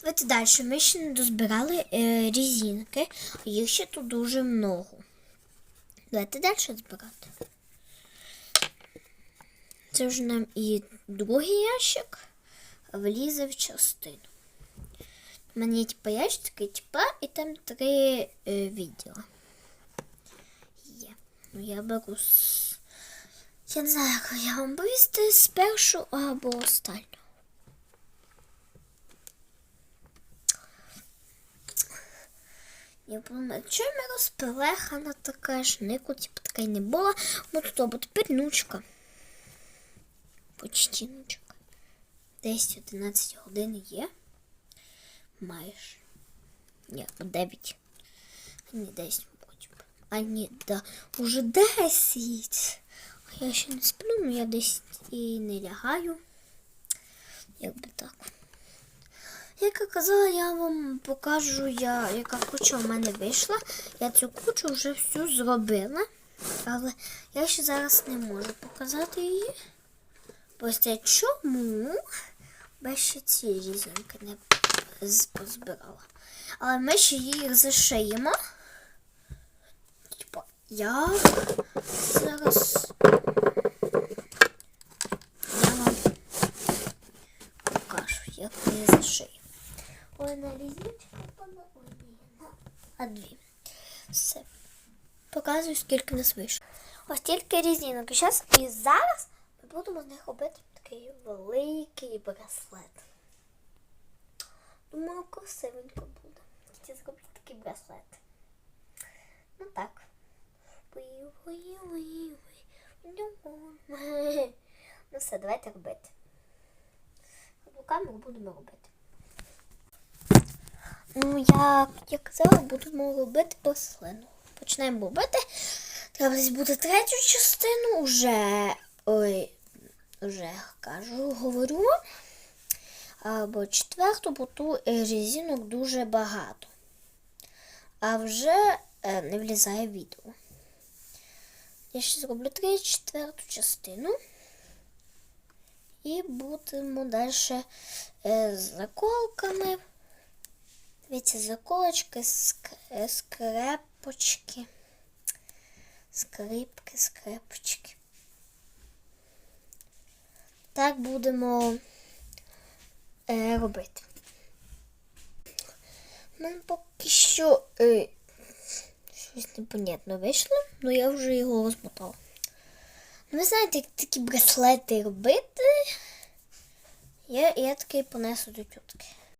Давайте далі. Ми ще не дозбирали е, різинки, їх ще тут дуже много. Давайте далі збирати. Це вже нам і другий ящик влізе в частину. У мене є типа ящик такий, типа, і там три е, відділа. Є. Ну я беру з... Я не знаю, як я вам повісти з першого або останнього. Я думаю, чому я розпелехана така ж, нику, типу, така й не була. Ну тут або тепер нучка. Почти нучка. 10-11 годин є. Маєш. Ні, 9. А ні, 10 потім. А ні, да. Уже 10. Я ще не сплю, ну я десь і не лягаю. Якби так. Як я казала, я вам покажу, я, яка куча в мене вийшла. Я цю кучу вже всю зробила, але я ще зараз не можу показати її. Це чому? Бо я ще ці різинки не позбирала. Але ми ще її зашиємо. Типа, я зараз. Я вам покажу, як я її зашию. Одна різничка впала, одна, а дві. Все. Показую, скільки нас вийшло. Ось тільки різінок. І зараз і зараз ми будемо з них робити такий великий браслет. Думаю, красивенько буде. Хотіла зробити такий браслет. Ну так. Ну все, давайте робити. Камеру будемо робити. Ну, як я казала, будемо робити рослину. Почнемо робити. Треба десь буде третю частину, уже ой, уже кажу, говорю. Або четверту, бо ту е, резинок дуже багато. А вже е, не влізає відео. Я ще зроблю три четверту частину. І будемо далі е, з заколками. Дивіться, заколочки, е, скрепочки, скрипки, скрепочки. Так будемо е, робити. Ну, поки що е, щось непонятно вийшло, але я вже його розмотала. Ну, ви знаєте, як такі браслети робити. Я, я такий понесу до тютки.